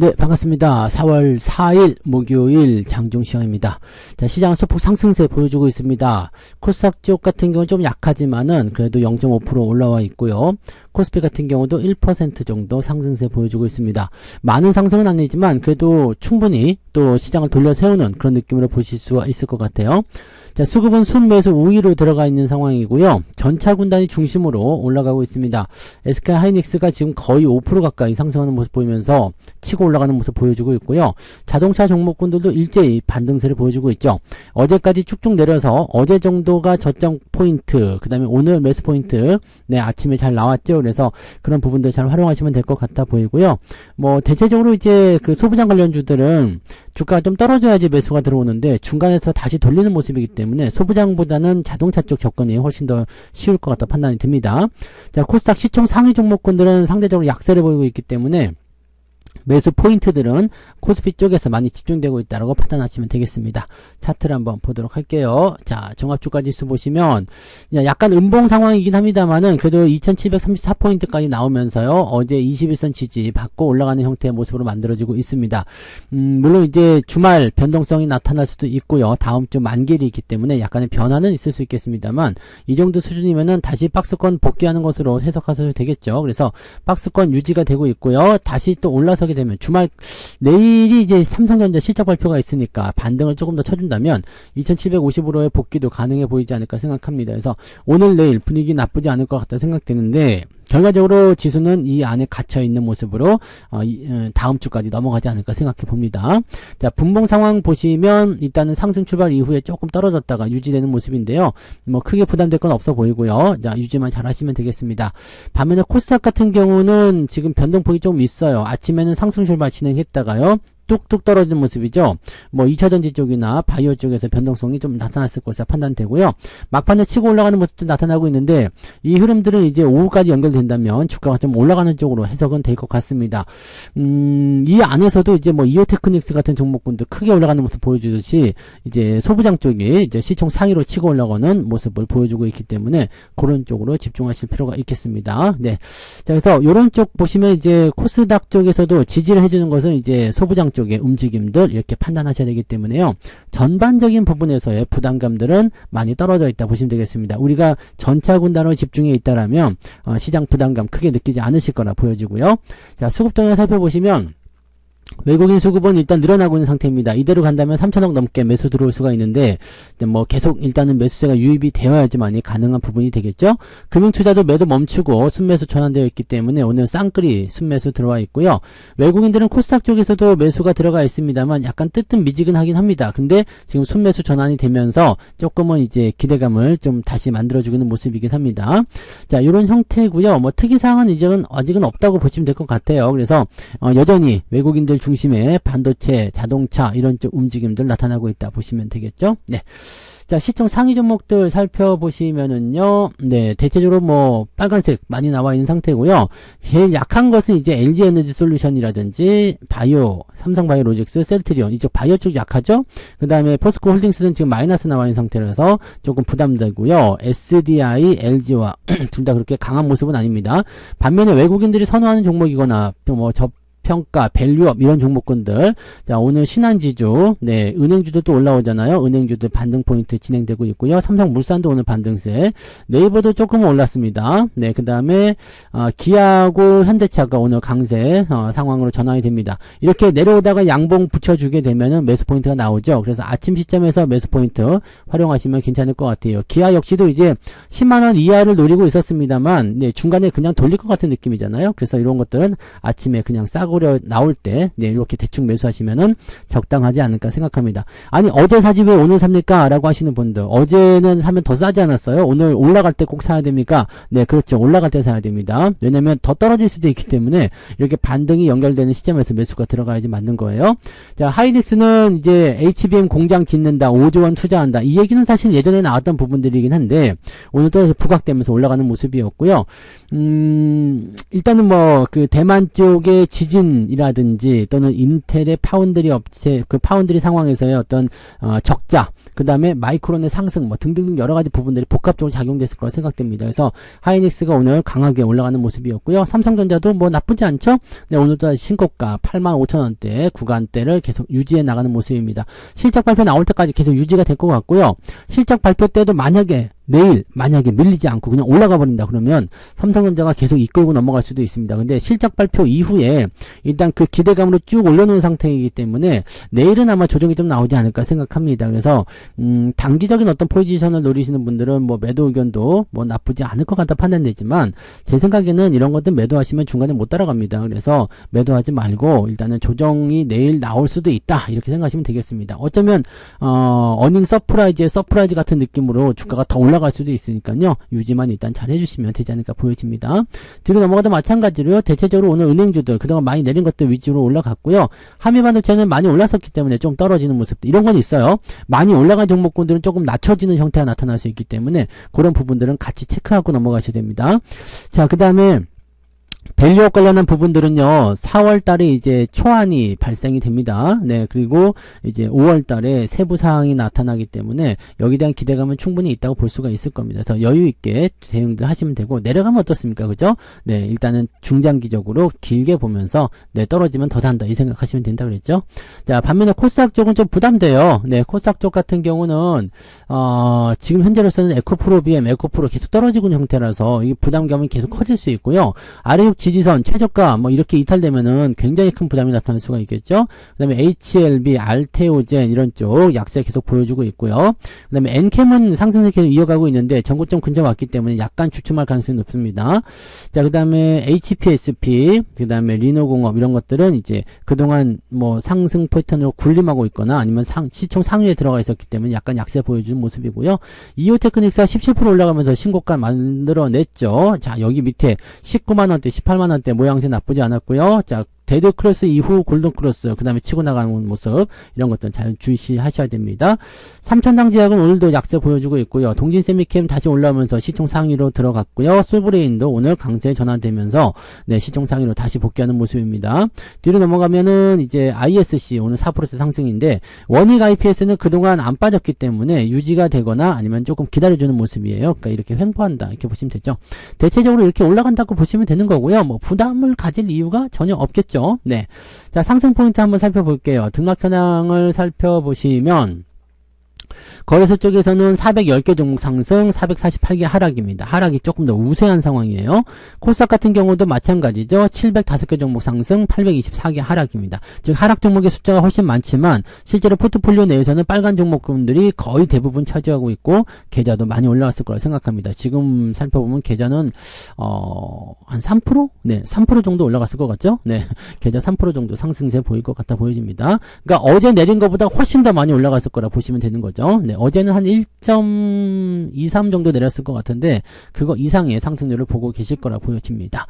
네, 반갑습니다. 4월 4일 목요일 장중 시황입니다. 자, 시장은 소폭 상승세 보여주고 있습니다. 코스닥 쪽 같은 경우는 좀 약하지만은 그래도 0.5% 올라와 있고요. 코스피 같은 경우도 1% 정도 상승세 보여주고 있습니다. 많은 상승은 아니지만 그래도 충분히 또 시장을 돌려 세우는 그런 느낌으로 보실 수가 있을 것 같아요. 자, 수급은 순매수 우위로 들어가 있는 상황이고요. 전차 군단이 중심으로 올라가고 있습니다. SK 하이닉스가 지금 거의 5% 가까이 상승하는 모습 보이면서 치고 올라가는 모습 보여주고 있고요. 자동차 종목군들도 일제히 반등세를 보여주고 있죠. 어제까지 쭉쭉 내려서 어제 정도가 저점 포인트, 그 다음에 오늘 매수 포인트, 네, 아침에 잘 나왔죠. 그래서 그런 부분들 잘 활용하시면 될 것 같아 보이고요. 뭐, 대체적으로 이제 그 소부장 관련주들은 주가가 좀 떨어져야지 매수가 들어오는데 중간에서 다시 돌리는 모습이기 때문에 소부장보다는 자동차 쪽 접근이 훨씬 더 쉬울 것 같다 판단이 됩니다. 자, 코스닥 시총 상위 종목군들은 상대적으로 약세를 보이고 있기 때문에 매수 포인트들은 코스피 쪽에서 많이 집중되고 있다고 판단하시면 되겠습니다. 차트를 한번 보도록 할게요. 자, 종합주가 지수 보시면 약간 음봉 상황이긴 합니다만은 그래도 2734포인트까지 나오면서요. 어제 21선 지지 받고 올라가는 형태의 모습으로 만들어지고 있습니다. 음, 물론 이제 주말 변동성이 나타날 수도 있고요. 다음 주 만기일이 있기 때문에 약간의 변화는 있을 수 있겠습니다만 이 정도 수준이면은 다시 박스권 복귀하는 것으로 해석하셔도 되겠죠. 그래서 박스권 유지가 되고 있고요. 다시 또 올라서 게 되면 주말 내일이 이제 삼성전자 실적 발표가 있으니까 반등을 조금 더 쳐준다면 2750으로의 복귀도 가능해 보이지 않을까 생각합니다. 그래서 오늘 내일 분위기 나쁘지 않을 것 같다 생각되는데 결과적으로 지수는 이 안에 갇혀 있는 모습으로 어, 이, 어, 다음 주까지 넘어가지 않을까 생각해 봅니다. 자, 분봉 상황 보시면 일단은 상승 출발 이후에 조금 떨어졌다가 유지되는 모습인데요. 뭐 크게 부담될 건 없어 보이고요. 자, 유지만 잘 하시면 되겠습니다. 반면에 코스닥 같은 경우는 지금 변동폭이 좀 있어요. 아침에는 상승 출발 진행했다가요. 뚝뚝 떨어지는 모습이죠. 뭐 2차전지 쪽이나 바이오 쪽에서 변동성이 좀 나타났을 것으로 판단되고요. 막판에 치고 올라가는 모습도 나타나고 있는데 이 흐름들은 이제 오후까지 연결된다면 주가가 좀 올라가는 쪽으로 해석은 될 것 같습니다. 음, 이 안에서도 이제 뭐 이오 테크닉스 같은 종목군도 크게 올라가는 모습 보여주듯이 이제 소부장 쪽이 이제 시총 상위로 치고 올라가는 모습을 보여주고 있기 때문에 그런 쪽으로 집중하실 필요가 있겠습니다. 네. 자, 그래서 이런 쪽 보시면 이제 코스닥 쪽에서도 지지를 해주는 것은 이제 소부장 쪽 쪽의 움직임들 이렇게 판단하셔야 되기 때문에요. 전반적인 부분에서의 부담감들은 많이 떨어져 있다 보시면 되겠습니다. 우리가 전차 군단으로 집중해 있다라면 어, 시장 부담감 크게 느끼지 않으실 거라 보여지고요. 자, 수급 동향 살펴보시면 외국인 수급은 일단 늘어나고 있는 상태입니다. 이대로 간다면 3천억 넘게 매수 들어올 수가 있는데 뭐 계속 일단은 매수세가 유입이 되어야지만이 가능한 부분이 되겠죠. 금융투자도 매도 멈추고 순매수 전환되어 있기 때문에 오늘 쌍끌이 순매수 들어와 있고요. 외국인들은 코스닥 쪽에서도 매수가 들어가 있습니다만 약간 뜨뜻 미지근하긴 합니다. 근데 지금 순매수 전환이 되면서 조금은 이제 기대감을 좀 다시 만들어주고 있는 모습이긴 합니다. 자, 이런 형태고요. 뭐 특이사항은 이제는 아직은 없다고 보시면 될 것 같아요. 그래서 어, 여전히 외국인들 중심의 반도체, 자동차 이런 쪽 움직임들 나타나고 있다 보시면 되겠죠. 네. 자, 시총 상위 종목들 살펴보시면은요, 네, 대체적으로 뭐, 빨간색 많이 나와 있는 상태고요. 제일 약한 것은 이제 LG 에너지 솔루션이라든지, 바이오, 삼성 바이오로직스, 셀트리온, 이쪽 바이오 쪽 약하죠? 그 다음에 포스코 홀딩스는 지금 마이너스 나와 있는 상태라서 조금 부담되고요. SDI, LG와 둘 다 그렇게 강한 모습은 아닙니다. 반면에 외국인들이 선호하는 종목이거나, 뭐, 접, 평가, 밸류업 이런 종목군들. 자, 오늘 신한지주, 네, 은행주도 또 올라오잖아요. 은행주들 반등 포인트 진행되고 있고요. 삼성물산도 오늘 반등세. 네이버도 조금 올랐습니다. 네, 그 다음에 어, 기아고 현대차가 오늘 강세 어, 상황으로 전환이 됩니다. 이렇게 내려오다가 양봉 붙여주게 되면은 매수 포인트가 나오죠. 그래서 아침 시점에서 매수 포인트 활용하시면 괜찮을 것 같아요. 기아 역시도 이제 10만 원 이하를 노리고 있었습니다만, 네, 중간에 그냥 돌릴 것 같은 느낌이잖아요. 그래서 이런 것들은 아침에 그냥 싸고 싸구려 나올 때 네, 이렇게 대충 매수하시면은 적당하지 않을까 생각합니다. 아니 어제 사지 왜 오늘 삽니까? 라고 하시는 분들 어제는 사면 더 싸지 않았어요? 오늘 올라갈 때 꼭 사야 됩니까? 네 그렇죠. 올라갈 때 사야 됩니다. 왜냐면 더 떨어질 수도 있기 때문에 이렇게 반등이 연결되는 시점에서 매수가 들어가야지 맞는 거예요. 자 하이닉스는 이제 HBM 공장 짓는다 5조 원 투자한다 이 얘기는 사실 예전에 나왔던 부분들이긴 한데 오늘 또 부각되면서 올라가는 모습이었고요. 음 일단은 뭐 그 대만 쪽의 지지 삼진이라든지 또는 인텔의 파운드리 업체 그 파운드리 상황에서의 어떤 어, 적자 그 다음에 마이크론의 상승 뭐 등등등 여러 가지 부분들이 복합적으로 작용됐을 거라 생각됩니다. 그래서 하이닉스가 오늘 강하게 올라가는 모습이었고요. 삼성전자도 뭐 나쁘지 않죠? 네, 오늘도 신고가 85,000원대 구간대를 계속 유지해 나가는 모습입니다. 실적 발표 나올 때까지 계속 유지가 될 것 같고요. 실적 발표 때도 만약에 내일 만약에 밀리지 않고 그냥 올라가 버린다 그러면 삼성전자가 계속 이끌고 넘어갈 수도 있습니다. 근데 실적 발표 이후에 일단 그 기대감으로 쭉 올려놓은 상태이기 때문에 내일은 아마 조정이 좀 나오지 않을까 생각합니다. 그래서 음, 단기적인 어떤 포지션을 노리시는 분들은 뭐 매도 의견도 뭐 나쁘지 않을 것 같다 판단되지만 제 생각에는 이런 것들 매도하시면 중간에 못 따라갑니다. 그래서 매도하지 말고 일단은 조정이 내일 나올 수도 있다 이렇게 생각하시면 되겠습니다. 어쩌면 어, 어닝 서프라이즈의 서프라이즈 같은 느낌으로 주가가 더 올라 올라갈 수도 있으니까요. 유지만 일단 잘 해주시면 되지 않을까 보여집니다. 뒤로 넘어가도 마찬가지로요. 대체적으로 오늘 은행주들 그동안 많이 내린 것들 위주로 올라갔고요. 한미반도체는 많이 올랐었기 때문에 좀 떨어지는 모습 이런 건 있어요. 많이 올라 간 종목군들은 조금 낮춰지는 형태가 나타날 수 있기 때문에 그런 부분들은 같이 체크하고 넘어가셔야 됩니다. 자, 그 다음에 밸류업 관련한 부분들은요, 4월 달에 이제 초안이 발생이 됩니다. 네, 그리고 이제 5월 달에 세부 사항이 나타나기 때문에 여기에 대한 기대감은 충분히 있다고 볼 수가 있을 겁니다. 그래서 여유 있게 대응들 하시면 되고 내려가면 어떻습니까? 그죠? 네, 일단은 중장기적으로 길게 보면서 네, 떨어지면 더 산다 이 생각하시면 된다 그랬죠? 자, 반면에 코스닥 쪽은 좀 부담돼요. 네, 코스닥 쪽 같은 경우는 어, 지금 현재로서는 에코프로 BM, 에코프로 계속 떨어지고 있는 형태라서 이 부담감이 계속 커질 수 있고요. 아래 지지선, 최저가 뭐 이렇게 이탈되면은 굉장히 큰 부담이 나타날 수가 있겠죠. 그다음에 HLB, 알테오젠 이런 쪽 약세 계속 보여주고 있고요. 그다음에 엔캠은 상승세 계속 이어가고 있는데 전고점 근처 왔기 때문에 약간 주춤할 가능성이 높습니다. 자, 그다음에 HPSP, 그다음에 리노공업 이런 것들은 이제 그동안 뭐 상승 패턴으로 굴림하고 있거나 아니면 상, 시총 상위에 들어가 있었기 때문에 약간 약세 보여주는 모습이고요. 이오테크닉스가 17% 올라가면서 신고가 만들어냈죠. 자, 여기 밑에 19만 원대, 18만 원대 모양새 나쁘지 않았고요. 자, 데드 크로스 이후 골든 크로스 그 다음에 치고 나가는 모습 이런 것들 잘 주시하셔야 됩니다. 삼천당 제약은 오늘도 약세 보여주고 있고요. 동진 세미캠 다시 올라오면서 시총 상위로 들어갔고요. 솔브레인도 오늘 강세 전환되면서 네, 시총 상위로 다시 복귀하는 모습입니다. 뒤로 넘어가면은 이제 ISC 오늘 4% 상승인데 원익 IPS는 그동안 안 빠졌기 때문에 유지가 되거나 아니면 조금 기다려주는 모습이에요. 그러니까 이렇게 횡보한다 이렇게 보시면 되죠. 대체적으로 이렇게 올라간다고 보시면 되는 거고요. 뭐 부담을 가질 이유가 전혀 없겠죠. 네. 자, 상승 포인트 한번 살펴볼게요. 등락 현황을 살펴보시면 거래소 쪽에서는 410개 종목 상승, 448개 하락입니다. 하락이 조금 더 우세한 상황이에요. 코스닥 같은 경우도 마찬가지죠. 705개 종목 상승, 824개 하락입니다. 즉 하락 종목의 숫자가 훨씬 많지만 실제로 포트폴리오 내에서는 빨간 종목군들이 거의 대부분 차지하고 있고 계좌도 많이 올라왔을 거라 생각합니다. 지금 살펴보면 계좌는 어, 한 3%? 네, 3% 정도 올라갔을 것 같죠? 네, 계좌 3% 정도 상승세 보일 것 같아 보여집니다. 그러니까 어제 내린 것보다 훨씬 더 많이 올라갔을 거라 보시면 되는 거죠. 네, 어제는 한 1.23 정도 내렸을 것 같은데 그거 이상의 상승률을 보고 계실 거라 보여집니다.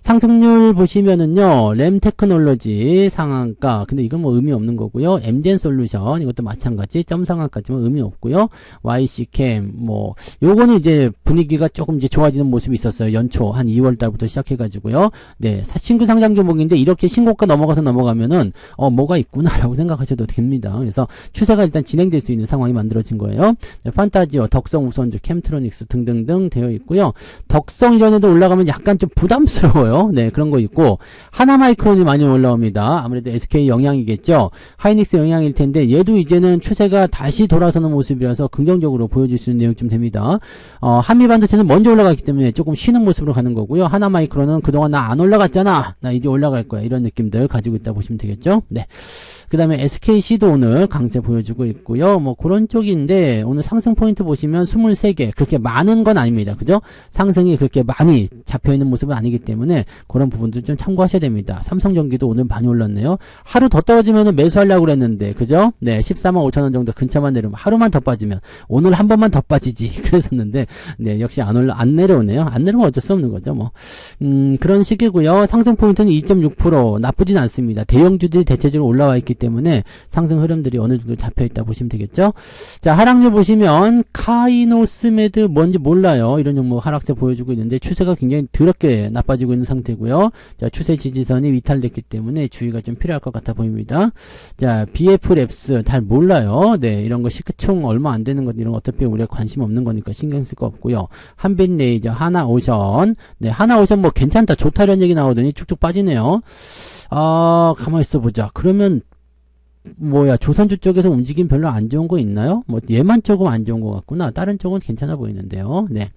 상승률 보시면은요. 램 테크놀로지 상한가 근데 이건 뭐 의미 없는 거고요. 엠젠 솔루션 이것도 마찬가지 점 상한가지만 의미 없고요. YC캠 뭐 요거는 이제 분위기가 조금 이제 좋아지는 모습이 있었어요. 연초 한 2월 달부터 시작해 가지고요. 네, 신규 상장 종목인데 이렇게 신고가 넘어가서 넘어가면은 어 뭐가 있구나라고 생각하셔도 됩니다. 그래서 추세가 일단 진행될 수 있는 상황이 만들어지 만들어진 거예요. 네, 판타지오, 덕성 우선주, 캠트로닉스 등등등 되어 있고요. 덕성 이전에도 올라가면 약간 좀 부담스러워요. 네, 그런 거 있고 하나마이크론이 많이 올라옵니다. 아무래도 SK 영향이겠죠. 하이닉스 영향일 텐데 얘도 이제는 추세가 다시 돌아서는 모습이라서 긍정적으로 보여줄 수 있는 내용 좀 됩니다. 어, 한미반도체는 먼저 올라갔기 때문에 조금 쉬는 모습으로 가는 거고요. 하나마이크론은 그동안 나 안 올라갔잖아. 나 이제 올라갈 거야. 이런 느낌들 가지고 있다 보시면 되겠죠. 네. 그 다음에 SKC도 오늘 강세 보여주고 있고요. 뭐 그런 쪽인데 오늘 상승 포인트 보시면 23개 그렇게 많은 건 아닙니다. 그죠? 상승이 그렇게 많이 잡혀있는 모습은 아니기 때문에 그런 부분들 좀 참고하셔야 됩니다. 삼성전기도 오늘 많이 올랐네요. 하루 더 떨어지면 매수하려고 그랬는데 그죠? 네 14만 5천원 정도 근처만 내려면 하루만 더 빠지면 오늘 한 번만 더 빠지지 그랬었는데 네 역시 안 올라 안 내려오네요. 안 내려오면 어쩔 수 없는 거죠. 뭐 음, 그런 식이고요. 상승 포인트는 2.6% 나쁘진 않습니다. 대형주들이 대체적으로 올라와 있기 때문에 상승 흐름들이 어느 정도 잡혀 있다 보시면 되겠죠. 자, 하락률 보시면 카이노스메드 뭔지 몰라요. 이런 종목 하락세 보여주고 있는데 추세가 굉장히 더럽게 나빠지고 있는 상태고요. 자, 추세 지지선이 위탈됐기 때문에 주의가 좀 필요할 것 같아 보입니다. 자, BF랩스 잘 몰라요. 네, 이런 거 시크총 얼마 안 되는 것 이런 거 어차피 우리가 관심 없는 거니까 신경 쓸 거 없고요. 한빛레이저, 하나 오션. 네, 하나 오션 뭐 괜찮다, 좋다 이런 얘기 나오더니 쭉쭉 빠지네요. 아, 가만히 있어 보자. 그러면 뭐야 조선주 쪽에서 움직임 별로 안 좋은 거 있나요? 뭐 얘만 조금 안 좋은 것 같구나. 다른 쪽은 괜찮아 보이는데요. 네.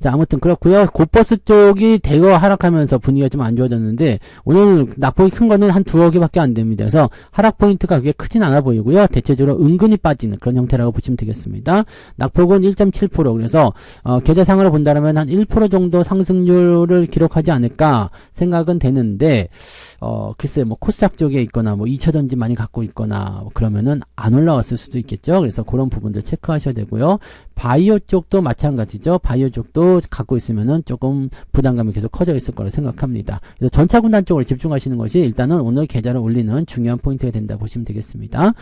자 아무튼 그렇고요. 고버스 쪽이 대거 하락하면서 분위기가 좀 안 좋아졌는데 오늘 낙폭이 큰 거는 한 두어 개밖에 안 됩니다. 그래서 하락 포인트가 그게 크진 않아 보이고요. 대체적으로 은근히 빠지는 그런 형태라고 보시면 되겠습니다. 낙폭은 1.7% 그래서 어, 계좌상으로 본다면 한 1% 정도 상승률을 기록하지 않을까 생각은 되는데 어, 글쎄, 뭐, 코스닥 쪽에 있거나, 뭐, 2차전지 많이 갖고 있거나, 뭐 그러면은 안 올라왔을 수도 있겠죠. 그래서 그런 부분들 체크하셔야 되고요. 바이오 쪽도 마찬가지죠. 바이오 쪽도 갖고 있으면은 조금 부담감이 계속 커져 있을 거라 생각합니다. 그래서 전차 군단 쪽으로 집중하시는 것이 일단은 오늘 계좌를 올리는 중요한 포인트가 된다 보시면 되겠습니다.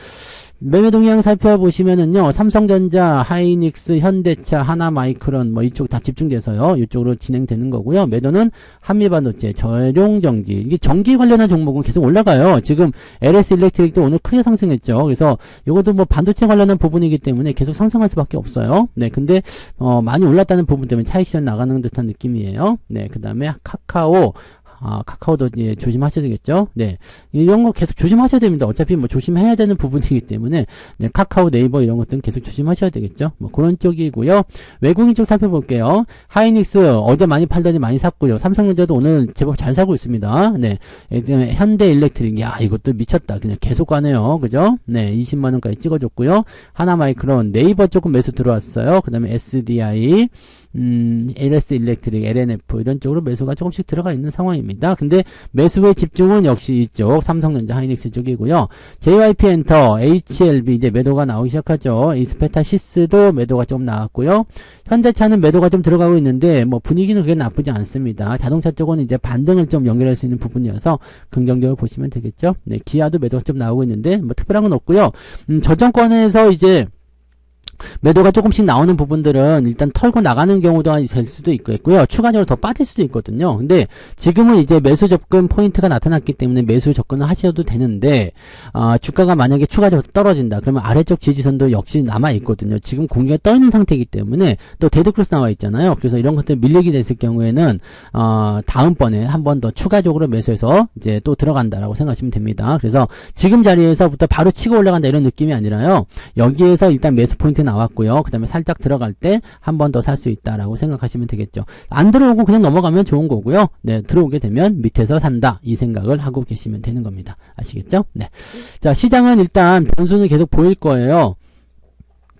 매매 동향 살펴보시면은요, 삼성전자, 하이닉스, 현대차, 하나마이크론, 뭐 이쪽 다 집중돼서요, 이쪽으로 진행되는 거고요. 매도는 한미반도체, 저룡전기, 이게 전기 관련한 종목은 계속 올라가요. 지금 LS 일렉트릭도 오늘 크게 상승했죠. 그래서 이것도 뭐 반도체 관련한 부분이기 때문에 계속 상승할 수밖에 없어요. 네, 근데 어, 많이 올랐다는 부분 때문에 차익 실현 나가는 듯한 느낌이에요. 네, 그 다음에 카카오, 아, 카카오도 예, 조심하셔야 되겠죠? 네. 이런 거 계속 조심하셔야 됩니다. 어차피 뭐 조심해야 되는 부분이기 때문에, 네, 카카오, 네이버 이런 것들은 계속 조심하셔야 되겠죠? 뭐 그런 쪽이고요. 외국인 쪽 살펴볼게요. 하이닉스 어제 많이 팔더니 많이 샀고요. 삼성전자도 오늘 제법 잘 사고 있습니다. 네. 현대 일렉트릭, 야, 이것도 미쳤다. 그냥 계속 가네요. 그죠? 네, 20만원까지 찍어줬고요. 하나 마이크론, 네이버 조금 매수 들어왔어요. 그 다음에 SDI, 음, LS 일렉트릭, LNF 이런 쪽으로 매수가 조금씩 들어가 있는 상황입니다. 근데 매수의 집중은 역시 이쪽 삼성전자 하이닉스 쪽이고요. JYP 엔터, HLB 이제 매도가 나오기 시작하죠. 이스페타시스도 매도가 좀 나왔고요. 현대차는 매도가 좀 들어가고 있는데 뭐 분위기는 그게 나쁘지 않습니다. 자동차 쪽은 이제 반등을 좀 연결할 수 있는 부분이어서 긍정적으로 보시면 되겠죠. 네, 기아도 매도가 좀 나오고 있는데 뭐 특별한 건 없고요. 음, 저점권에서 이제 매도가 조금씩 나오는 부분들은 일단 털고 나가는 경우도 될 수도 있고요. 추가적으로 더 빠질 수도 있거든요. 근데 지금은 이제 매수 접근 포인트가 나타났기 때문에 매수 접근을 하셔도 되는데 어, 주가가 만약에 추가적으로 떨어진다. 그러면 아래쪽 지지선도 역시 남아 있거든요. 지금 공기가 떠 있는 상태이기 때문에 또 데드크로스 나와 있잖아요. 그래서 이런 것들 밀리게 됐을 경우에는 어, 다음번에 한 번 더 추가적으로 매수해서 이제 또 들어간다라고 생각하시면 됩니다. 그래서 지금 자리에서부터 바로 치고 올라간다 이런 느낌이 아니라요. 여기에서 일단 매수 포인트 나왔고요. 그 다음에 살짝 들어갈 때 한 번 더 살 수 있다라고 생각하시면 되겠죠. 안 들어오고 그냥 넘어가면 좋은 거고요. 네, 들어오게 되면 밑에서 산다. 이 생각을 하고 계시면 되는 겁니다. 아시겠죠? 네. 자, 시장은 일단 변수는 계속 보일 거예요.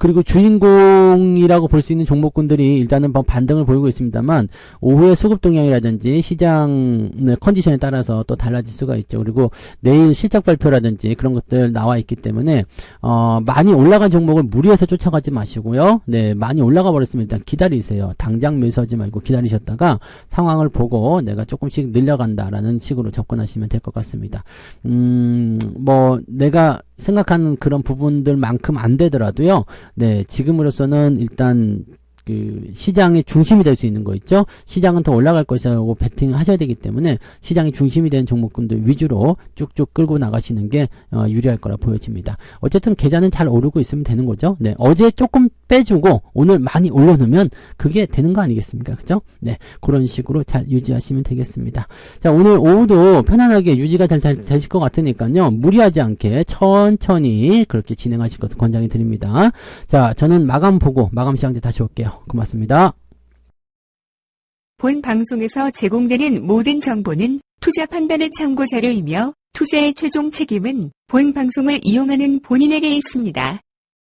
그리고 주인공이라고 볼 수 있는 종목군들이 일단은 뭐 반등을 보이고 있습니다만 오후에 수급 동향이라든지 시장 컨디션에 따라서 또 달라질 수가 있죠. 그리고 내일 실적 발표라든지 그런 것들 나와 있기 때문에 어 많이 올라간 종목을 무리해서 쫓아가지 마시고요. 네, 많이 올라가 버렸으면 일단 기다리세요. 당장 매수하지 말고 기다리셨다가 상황을 보고 내가 조금씩 늘려간다라는 식으로 접근하시면 될 것 같습니다. 음, 뭐 내가 생각하는 그런 부분들만큼 안 되더라도요. 네, 지금으로서는 일단 그 시장의 중심이 될 수 있는 거 있죠. 시장은 더 올라갈 것이라고 베팅 하셔야 되기 때문에 시장의 중심이 되는 종목군들 위주로 쭉쭉 끌고 나가시는 게 어, 유리할 거라 보여집니다. 어쨌든 계좌는 잘 오르고 있으면 되는 거죠. 네, 어제 조금 빼주고 오늘 많이 올려놓으면 그게 되는 거 아니겠습니까? 그죠? 네, 그런 식으로 잘 유지하시면 되겠습니다. 자, 오늘 오후도 편안하게 유지가 잘, 잘 되실 것 같으니까요. 무리하지 않게 천천히 그렇게 진행하실 것을 권장해 드립니다. 자, 저는 마감 보고 마감 때 다시 올게 요. 고맙습니다. 본 방송에서 제공되는 모든 정보는 투자 판단의 참고 자료이며 투자의 최종 책임은 본 방송을 이용하는 본인에게 있습니다.